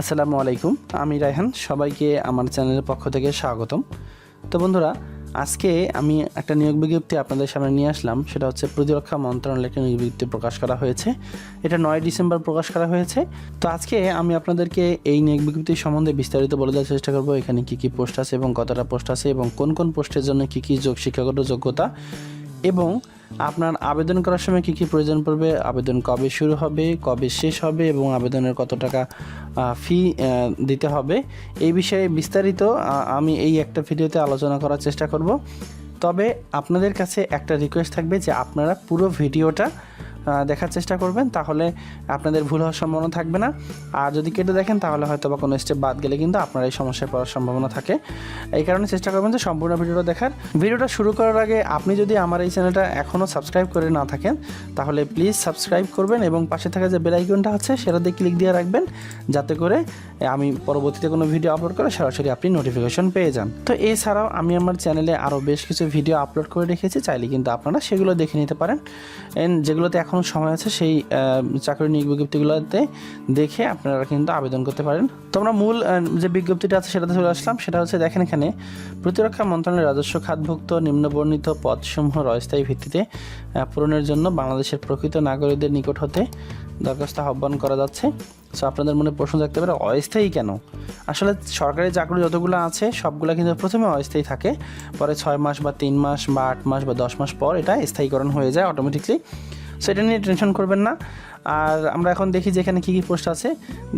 আসসালামু আলাইকুম, আমি রায়হান, সবাইকে আমার চ্যানেলের পক্ষ থেকে স্বাগতম। তো বন্ধুরা, আজকে আমি একটা নিয়োগ বিজ্ঞপ্তি আপনাদের সামনে নিয়ে আসলাম, সেটা হচ্ছে প্রতিরক্ষা মন্ত্রণালয়ের একটা নিয়োগ বিজ্ঞপ্তি প্রকাশ করা হয়েছে। এটা নয় ডিসেম্বর প্রকাশ করা হয়েছে। তো আজকে আমি আপনাদেরকে এই নিয়োগ বিজ্ঞপ্তি সম্বন্ধে বিস্তারিত বলে দেওয়ার চেষ্টা করব, এখানে কী কী পোস্ট আছে এবং কতটা পোস্ট আছে এবং কোন কোন পোস্টের জন্য কী কী যোগ শিক্ষাগত যোগ্যতা এবং আপনার আবেদন করার সময় কী কী প্রয়োজন পড়বে? আবেদন কবে শুরু হবে? কবে শেষ হবে? এবং আবেদনের কত টাকা ফি দিতে হবে? এই বিষয়ে বিস্তারিত আমি এই একটা ভিডিওতে আলোচনা করার চেষ্টা করব। তবে আপনাদের কাছে একটা রিকোয়েস্ট থাকবে যে আপনারা পুরো ভিডিওটা দেখার চেষ্টা করবেন, তাহলে আপনাদের ভুল হওয়ার সম্ভাবনা থাকবে না। আর যদি কেটে দেখেন, তাহলে হয়তো বা কোনো স্টেপ বাদ গেলে কিন্তু আপনার এই সমস্যায় পড়ার সম্ভাবনা থাকে। এই কারণে চেষ্টা করবেন যে সম্পূর্ণ ভিডিওটা দেখার। ভিডিওটা শুরু করার আগে আপনি যদি আমার এই চ্যানেলটা এখনও সাবস্ক্রাইব করে না থাকেন, তাহলে প্লিজ সাবস্ক্রাইব করবেন এবং পাশে থাকা যে বেল আইকনটা আছে সেটাতে ক্লিক দিয়ে রাখবেন, যাতে করে আমি পরবর্তীতে কোনো ভিডিও আপলোড করে সরাসরি আপনি নোটিফিকেশন পেয়ে যান। তো এছাড়াও আমি আমার চ্যানেলে আরও বেশ কিছু ভিডিও আপলোড করে রেখেছি, চাইলে কিন্তু আপনারা সেগুলো দেখে নিতে পারেন। যেগুলোতে এখনও সময় আছে সেই আহ, চাকরি নিয়োগ বিজ্ঞপ্তিগুলোতে দেখে আপনারা কিন্তু আবেদন করতে পারেন। তো আমরা মূল যে বিজ্ঞপ্তিটা আছে সেটাতে চলে আসলাম। সেটা হচ্ছে দেখেন এখানে প্রতিরক্ষা মন্ত্রণালয়ের রাজস্ব খাতভুক্ত নিম্নবর্ণিত পদসমূহ অস্থায়ী ভিত্তিতে পূরণের জন্য বাংলাদেশের প্রকৃত নাগরিকদের নিকট হতে দরখাস্ত আহ্বান করা যাচ্ছে। সো আপনাদের মনে প্রশ্ন থাকতে পারে অস্থায়ী কেন? আসলে সরকারি চাকরি যতগুলো আছে সবগুলো কিন্তু প্রথমে অস্থায়ী থাকে। পরে ছয় মাস বা তিন মাস বা আট মাস বা দশ মাস পর এটা স্থায়ীকরণ হয়ে যায় অটোমেটিকলি সো এটা নিয়ে টেনশন করবেন না। আর আমরা এখন দেখি যে এখানে কী কী পোস্ট আছে।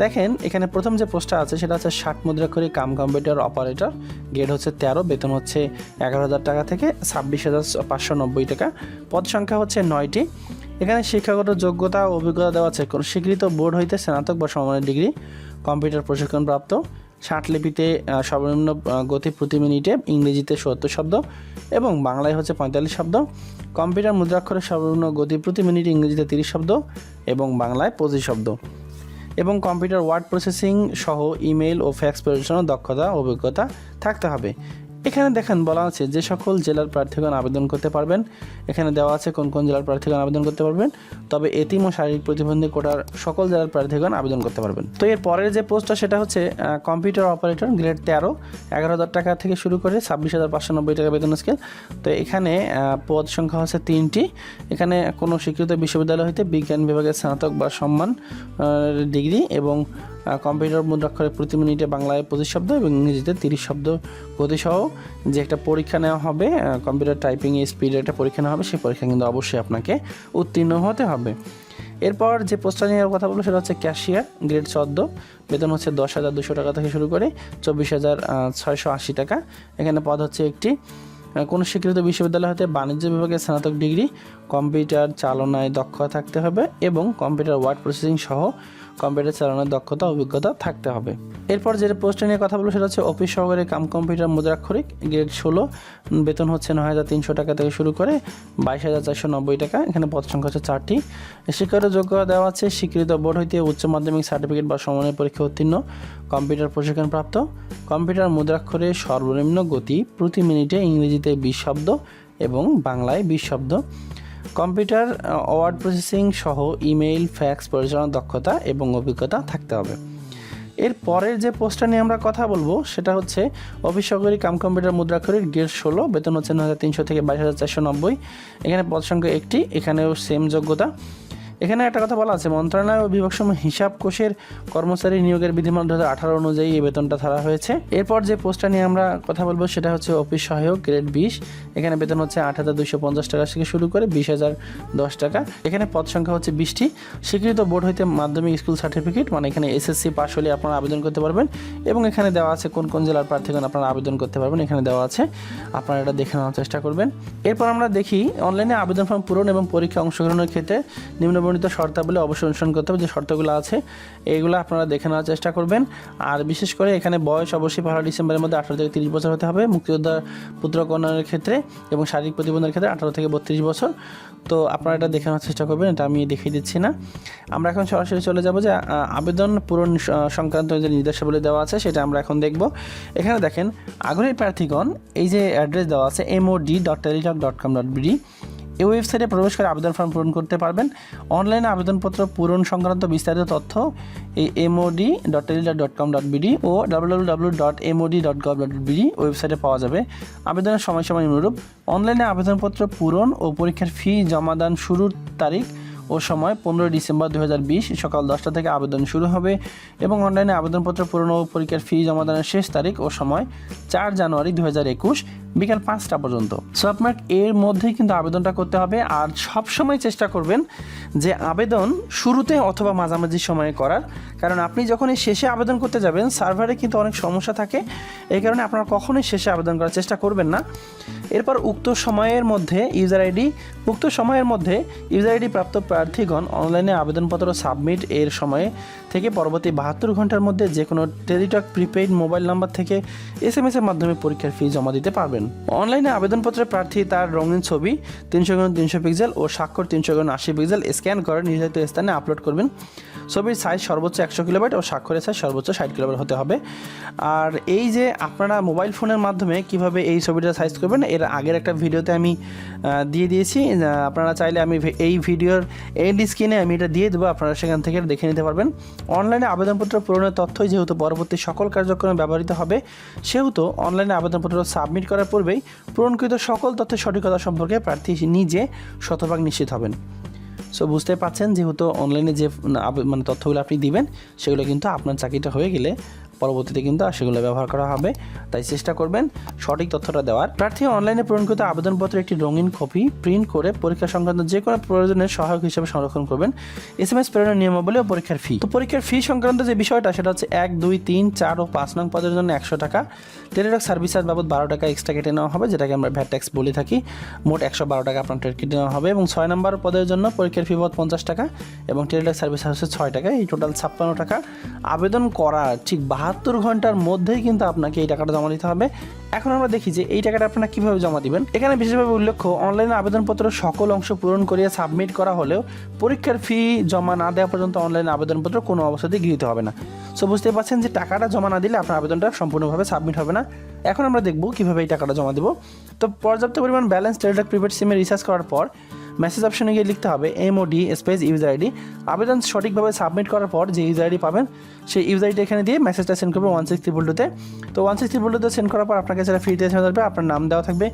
দেখেন এখানে প্রথম যে পোস্টটা আছে সেটা হচ্ছে ষাট মুদ্রা করে কাম কম্পিউটার অপারেটর। গ্রেড হচ্ছে তেরো বেতন হচ্ছে এগারো হাজার টাকা থেকে ছাব্বিশ হাজার পাঁচশো নব্বই টাকা। পদ সংখ্যা হচ্ছে নয়টি। এখানে শিক্ষাগত যোগ্যতা ও অভিজ্ঞতা দেওয়া আছে। স্বীকৃত বোর্ড হইতে স্নাতক বা সমানের ডিগ্রি কম্পিউটার প্রশিক্ষণপ্রাপ্ত আহ, সর্বনিম্ন গতি প্রতি মিনিটে ইংরেজিতে সত্তর শব্দ এবং বাংলায় হচ্ছে পঁয়তাল্লিশ শব্দ। কম্পিউটার মুদ্রাক্ষরের সর্বনিম্ন গতি প্রতি মিনিটে ইংরেজিতে তিরিশ শব্দ এবং বাংলায় পঁচিশ শব্দ। এবং কম্পিউটার ওয়ার্ড প্রসেসিং সহ ইমেল ও ফ্যাক্স প্রয়োজনের দক্ষতা, অভিজ্ঞতা থাকতে হবে। এখানে দেখেন বলা আছে যে সকল জেলার প্রার্থীগণ আবেদন করতে পারবেন। এখানে দেওয়া আছে কোন কোন জেলার প্রার্থীগণ আবেদন করতে পারবেন। তবে এতিম ও শারীরিক প্রতিবন্ধী কোটার সকল জেলার প্রার্থীগণ আবেদন করতে পারবেন। তো এর পরের যে পোস্টটা সেটা হচ্ছে কম্পিউটার অপারেটর গ্রেড তেরো, এগারো হাজার টাকা থেকে শুরু করে ছাব্বিশ হাজার পাঁচশো নব্বই টাকা বেতন স্কেল তো এখানে পদ সংখ্যা হচ্ছে তিনটি। এখানে কোনো স্বীকৃত বিশ্ববিদ্যালয় হইতে বিজ্ঞান বিভাগের স্নাতক বা সম্মান ডিগ্রি এবং কম্পিউটার মুদ্রাক্ষরে প্রতি মিনিটে বাংলায় পঁচিশ শব্দ এবং ইংরেজিতে তিরিশ শব্দ গতিসহ যে একটা পরীক্ষা নেওয়া হবে কম্পিউটার টাইপিং স্পিডের একটা পরীক্ষা নেওয়া হবে, সেই পরীক্ষা কিন্তু অবশ্যই আপনাকে উত্তীর্ণ হতে হবে। এরপর যে পোস্টটা নিয়ে কথা বলব সেটা হচ্ছে ক্যাশিয়ার গ্রেড চোদ্দ। বেতন হচ্ছে দশ হাজার দুশো টাকা থেকে শুরু করে চব্বিশ হাজার ছয়শো আশি টাকা। এখানে পদ হচ্ছে একটি। কোনো স্বীকৃত বিশ্ববিদ্যালয় হতে বাণিজ্য বিভাগে স্নাতক ডিগ্রি, কম্পিউটার চালনায় দক্ষতা থাকতে হবে এবং কম্পিউটার ওয়ার্ড প্রসেসিং সহ কম্পিউটার চালানোর দক্ষতা, অভিজ্ঞতা থাকতে হবে। এরপর যে পোস্টে নিয়ে কথা বলব, সেটা হচ্ছে অফিস সহকারী কাম কম্পিউটার মুদ্রাক্ষরিক, গ্রেড ষোলো, বেতন হচ্ছে নয় হাজার তিনশো টাকা থেকে শুরু করে বাইশ হাজার চারশো নব্বই টাকা। এখানে পদ সংখ্যা হচ্ছে চারটি। শিক্ষাগত যোগ্যতা দেওয়া আছে, স্বীকৃত বোর্ড হইতে উচ্চ মাধ্যমিক সার্টিফিকেট বা সমানের পরীক্ষা উত্তীর্ণ, কম্পিউটার প্রশিক্ষণপ্রাপ্ত কম্পিউটার মুদ্রাক্ষরে সর্বনিম্ন গতি প্রতি মিনিটে ইংরেজিতে বিশ শব্দ এবং বাংলায় বিশ শব্দ। কম্পিউটার ওয়ার্ড প্রসেসিং সহ ইমেইল, ফ্যাক্স পরিচালনার দক্ষতা এবং অভিজ্ঞতা থাকতে হবে। এর পরের যে পোস্টটা নিয়ে আমরা কথা বলব, সেটা হচ্ছে অফিস সহকারী কাম কম্পিউটার মুদ্রাক্ষরীর গ্রেড ষোলো, বেতন হচ্ছে নয় হাজার তিনশো থেকে বাইশ হাজার চারশো নব্বই। এখানে পদ সংখ্যা একটি, এখানেও সেম যোগ্যতা। এখানে একটা কথা বলা আছে, মন্ত্রণালয় ও বিভাগসমূহ হিসাব কোষের কর্মচারী নিয়োগের বিধিমান দু হাজার আঠারো অনুযায়ী এই বেতনটা ধরা হয়েছে। এরপর যে পোস্টটা নিয়ে আমরা কথা বলব সেটা হচ্ছে অফিস সহায়ক গ্রেড বিশ। এখানে বেতন হচ্ছে আট হাজার দুইশো পঞ্চাশ টাকা থেকে শুরু করে বিশ হাজার দশ টাকা। এখানে পদ সংখ্যা হচ্ছে বিশটি। স্বীকৃত বোর্ড হইতে মাধ্যমিক স্কুল সার্টিফিকেট মানে এখানে এসএসসি পাস হলে আপনারা আবেদন করতে পারবেন। এবং এখানে দেওয়া আছে কোন কোন জেলার প্রার্থীগণ আপনারা আবেদন করতে পারবেন, এখানে দেওয়া আছে। আপনারা এটা দেখে নেওয়ার চেষ্টা করবেন। এরপর আমরা দেখি, অনলাইনে আবেদন ফর্ম পূরণ এবং পরীক্ষা অংশগ্রহণের ক্ষেত্রে নিম্নবর্ণিত শর্তাবলী অবশ্যই অনুসরণ করতে হবে। যে শর্তগুলো আছে এইগুলো আপনারা দেখে নেওয়ার চেষ্টা করবেন। আর বিশেষ করে এখানে বয়স অবশ্যই পহেলা ডিসেম্বরের মধ্যে আঠারো থেকে তিরিশ বছর হতে হবে। মুক্তিযোদ্ধা পুত্র কন্যার ক্ষেত্রে এবং শারীরিক প্রতিবন্ধের ক্ষেত্রে আঠারো থেকে বত্রিশ বছর। তো আপনারা এটা দেখে নেওয়ার চেষ্টা করবেন, এটা আমি দেখিয়ে দিচ্ছি না। আমরা এখন সরাসরি চলে যাব যে আবেদন পূরণ সংক্রান্ত যে নির্দেশাবলী দেওয়া আছে, সেটা আমরা এখন দেখব। এখানে দেখেন, আগ্রহী প্রার্থীগণ, এই যে অ্যাড্রেস দেওয়া আছে MOD dot Teletalk dot com dot BD এই ওয়েবসাইটে প্রবেশ করে আবেদন ফর্ম পূরণ করতে পারবেন। অনলাইনে আবেদনপত্র পূরণ সংক্রান্ত বিস্তারিত তথ্য এই MOD dot Teletalk dot com dot BD ও W W dot MOD dot gov dot BD ওয়েবসাইটে পাওয়া যাবে। আবেদনের সময়সীমা অনুরূপ। অনলাইনে আবেদনপত্র পূরণ ও পরীক্ষার ফি জমাদান শুরুর তারিখ ও সময় পনেরোই ডিসেম্বর দু হাজার বিশ সকাল দশটা থেকে আবেদন শুরু হবে এবং অনলাইনে আবেদনপত্র পূরণ ও পরীক্ষার ফি জমাদানের শেষ তারিখ ও সময় চার জানুয়ারি দু হাজার একুশ বিকাল পাঁচটা পর্যন্ত। সো আপনার এর মধ্যেই কিন্তু আবেদনটা করতে হবে আর সব সময় চেষ্টা করবেন যে আবেদন শুরুতে অথবা মাঝামাঝি সময়ে করার। কারণ আপনি যখন এই শেষে আবেদন করতে যাবেন, সার্ভারে কিন্তু অনেক সমস্যা থাকে। এই কারণে আপনারা কখনোই শেষে আবেদন করার চেষ্টা করবেন না। এরপর উক্ত সময়ের মধ্যে ইউজার আইডি উক্ত সময়ের মধ্যে ইউজার আইডি প্রাপ্ত প্রার্থীগণ অনলাইনে আবেদনপত্র সাবমিট এর সময়ে থেকে পরবর্তী বাহাত্তর ঘণ্টার মধ্যে যে কোনো টেলিটক প্রিপেইড মোবাইল নাম্বার থেকে এস এম এর মাধ্যমে পরীক্ষার ফি জমা দিতে পারবেন। অনলাইনে আবেদনপত্রে প্রার্থী তার রঙিন ছবি, তিনশো গুণ তিনশো পিক্সেল ও স্বাক্ষর তিনশো গুণ আশি পিক্সেল স্ক্যান করে নির্ধারিত স্থানে আপলোড করবেন। ছবির সাইজ সর্বোচ্চ একশো কিলোবাইট ও স্বাক্ষরের সাইজ সর্বোচ্চ ষাট কিলোবাইট হতে হবে। আর এই যে আপনারা মোবাইল ফোনের মাধ্যমে কীভাবে এই ছবিটা সাইজ করবেন, এর আগের একটা ভিডিওতে আমি দিয়ে দিয়েছি। আপনারা চাইলে আমি এই ভিডিওর এন্ড স্ক্রিনে আমি এটা দিয়ে দেবো, আপনারা সেখান থেকে দেখে নিতে পারবেন। অনলাইনে আবেদনপত্র পূরণের তথ্যই যেহেতু পরবর্তী সকল কার্যক্রমে ব্যবহৃত হবে, সেহেতু অনলাইনে আবেদনপত্র সাবমিট করার পূর্বেই পূরণকৃত সকল তথ্যের সঠিকতা সম্পর্কে প্রার্থী নিজে শতভাগ নিশ্চিত হবেন। সো বুঝতে পারছেন যেহেতু অনলাইনে যে আবে- মানে তথ্যগুলো আপনি দিবেন, সেগুলো কিন্তু আপনার চাকরিটা হয়ে গেলে পরবর্তীতে কিন্তু সেগুলো ব্যবহার করা হবে। তাই চেষ্টা করবেন সঠিক তথ্যটা দেওয়ার। প্রার্থী অনলাইনে পূরণকৃত আবেদনপত্রের একটি রঙিন কপি প্রিন্ট করে পরীক্ষা সংক্রান্ত যে কোনো প্রয়োজনের সহায়ক হিসেবে সংরক্ষণ করবেন। এস এম এস প্রেরণের নিয়মাবলী ও পরীক্ষার ফি। তো পরীক্ষার ফি সংক্রান্ত যে বিষয়টা, সেটা হচ্ছে এক, দুই, তিন, চার ও পাঁচ নং পদের জন্য একশো টাকা। টেলিটক সার্ভিস চার্জ বাবদ বারো টাকা এক্সট্রা কেটে নেওয়া হবে, যেটাকে আমরা ভ্যাট ট্যাক্স বলে থাকি। মোট একশো বারো টাকা আপনার কেটে নেওয়া হবে এবং ছয় নম্বর পদের জন্য পরীক্ষার ফি বাবদ পঞ্চাশ টাকা এবং টেলিটক সার্ভিস চার্জ হচ্ছে ছয় টাকা। এই টোটাল ছাপ্পান্ন টাকা। আবেদন করার ঠিক বাহাত্তর ঘণ্টার মধ্যেই কিন্তু আপনাকে এই টাকাটা জমা দিতে হবে। এখন আমরা দেখি যে এই টাকাটা আপনারা কীভাবে জমা দিবেন। এখানে বিশেষভাবে উল্লেখ্য, অনলাইনে আবেদনপত্র সকল অংশ পূরণ করিয়ে সাবমিট করা হলেও পরীক্ষার ফি জমা না দেওয়া পর্যন্ত অনলাইন আবেদনপত্র কোনো অবস্থাতেই গৃহীত হবে না। সো বুঝতে পারছেন যে টাকাটা জমা না দিলে আপনার আবেদনটা সম্পূর্ণভাবে সাবমিট হবে না। এখন আমরা দেখব কীভাবে এই টাকাটা জমা দেবো। তো পর্যাপ্ত পরিমাণ ব্যালেন্স টেলিটক প্রিপেড সিমে রিচার্জ করার পর মেসেজ অপশনে গিয়ে লিখতে হবে এমওডি স্পেস ইউজার আইডি আবেদন সঠিকভাবে সাবমিট করার পর যে ইউজার আইডি পাবেন, সেই ইউজার আইডি এখানে দিয়ে মেসেজটা সেন্ড করবে ওয়ান সিক্স থ্রি টুতে তো। ওয়ান সিক্স থ্রি টুতে সেন্ড করার পর আপনাকে সেটা ফ্রিতে সেন্ড থাকবে, আপনার নাম দেওয়া থাকবে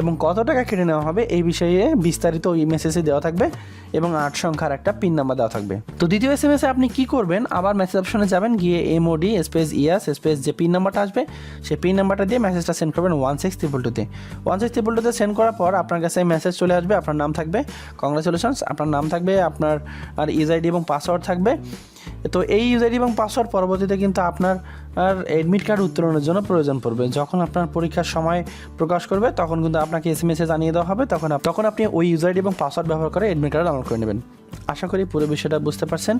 এবং কত টাকা কেটে নেওয়া হবে এই বিষয়ে বিস্তারিত ওই মেসেজে দেওয়া থাকবে। এবং আট সংখ্যার একটা পিন নাম্বার দেওয়া থাকবে। তো দ্বিতীয় এস এম এসে আপনি কি করবেন? আবার মেসেজ অপশনে যাবেন, গিয়ে এমওডি স্পেস ইয়াস স্পেস যে পিন নাম্বারটা আসবে সেই পিন নাম্বারটা দিয়ে মেসেজটা সেন্ড করবেন ওয়ান সিক্স ট্রিপল টুতে ওয়ান সিক্স ট্রিপল টুতে সেন্ড করার পর আপনার কাছে মেসেজ চলে আসবে, আপনার নাম থাকবে কংগ্রাচুলেশনস আপনার নাম থাকবে, আপনার আর ইউজাইডি এবং পাসওয়ার্ড থাকবে। তো এই ইউজার এবং পাসওয়ার্ড পরবর্তীতে কিন্তু আপনার, আর অ্যাডমিট কার্ড উত্তোলনের জন্য প্রয়োজন পড়বে। যখন আপনার পরীক্ষার সময় প্রকাশ করবে, তখন কিন্তু আপনাকে এস এম এসে জানিয়ে দেওয়া হবে, তখন তখন আপনি ওই ইউজার এবং পাসওয়ার্ড ব্যবহার করে অ্যাডমিট কার্ড ডাউনলোড করে নেবেন। আশা করি পুরো বিষয়টা বুঝতে পারছেন।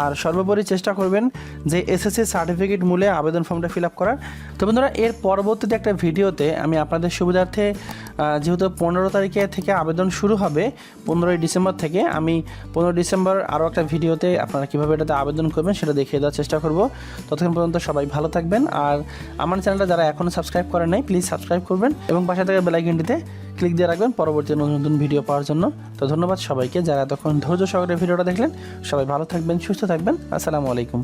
আর সর্বোপরি চেষ্টা করবেন যে এসএসসি সার্টিফিকেট মূলে আবেদন ফর্মটা ফিল আপ করার। তো বন্ধুরা, এর পরবর্তীতে একটা ভিডিওতে আমি আপনাদের সুবিধার্থে যেহেতু পনেরো তারিখে থেকে আবেদন শুরু হবে, পনেরোই ডিসেম্বর থেকে আমি পনেরো ডিসেম্বর আরও একটা ভিডিওতে আপনারা কীভাবে এটাতে আবেদন করবেন সেটা দেখিয়ে দেওয়ার চেষ্টা করব। ততক্ষণ পর্যন্ত সবাই ভালো থাকবেন। আর আমার চ্যানেলটা যারা এখনও সাবস্ক্রাইব করেন নাই প্লিজ সাবস্ক্রাইব করবেন এবং পাশে থাকা বেলাইকনটিতে ক্লিক দিয়ে রাখবেন, পরবর্তী নতুন নতুন ভিডিও পাওয়ার জন্য। তো ধন্যবাদ সবাইকে, যারা এতক্ষণ ধৈর্য সহকারে ভিডিওটা দেখলেন, সবাই ভালো থাকবেন, সুস্থ থাকবেন। আসসালামু আলাইকুম।